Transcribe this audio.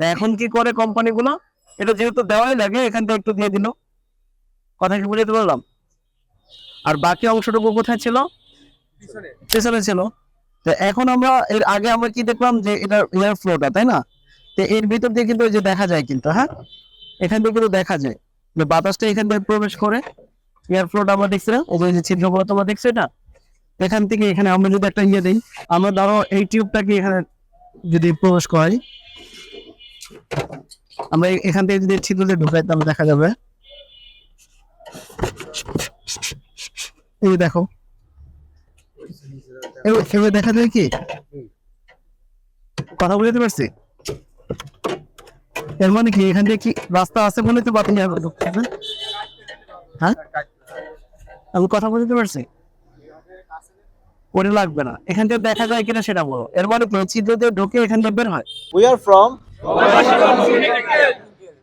এখন কি করে কোম্পানিগুলো এটা যেহেতু দেওয়াই লাগে এখান থেকে একটু দিয়ে দিল। কথা কি বুঝতে পারলাম? আর বাকি অংশটুকু কোথায় ছিল? পেছনে। ছিল। তো এখন আমরা এর আগে আমরা কি দেখলাম যে এটা এয়ার ফ্লোটা তাই না? তো এর ভিতর দিয়ে কিন্তু যে দেখা যায় কিন্তু হ্যাঁ? এখান থেকে কিন্তু দেখা যায়। যে বাতাসটা এখান থেকে প্রবেশ করে এয়ার ফ্লোটা আমরা দেখছি না। ওই যে ছিদ্রগুলো তোমরা দেখছ এটা। এখান থেকে এখানে আমরা যদি একটা ইয়ে দিই আমরা ধরো এই টিউবটাকে এখানে যদি প্রবেশ করাই আমরা এখান থেকে যদি ছিদ্র দিয়ে ঢুকাই, তাহলে দেখা যাবে। এই দেখো। এবার দেখা যায় কি? কথা বুঝতে পারছি? এর মানে কি? এখান থেকে কি রাস্তা আছে বলে তো বাতিল হ্যাঁ? আমি কথা বুঝতে পারছি? ওটা লাগবে না। এখান থেকে দেখা যায় কিনা সেটা বলো। এর মানে ছিদ্র দিয়ে ঢুকে এখান থেকে বের হয়। We Başkanım şunu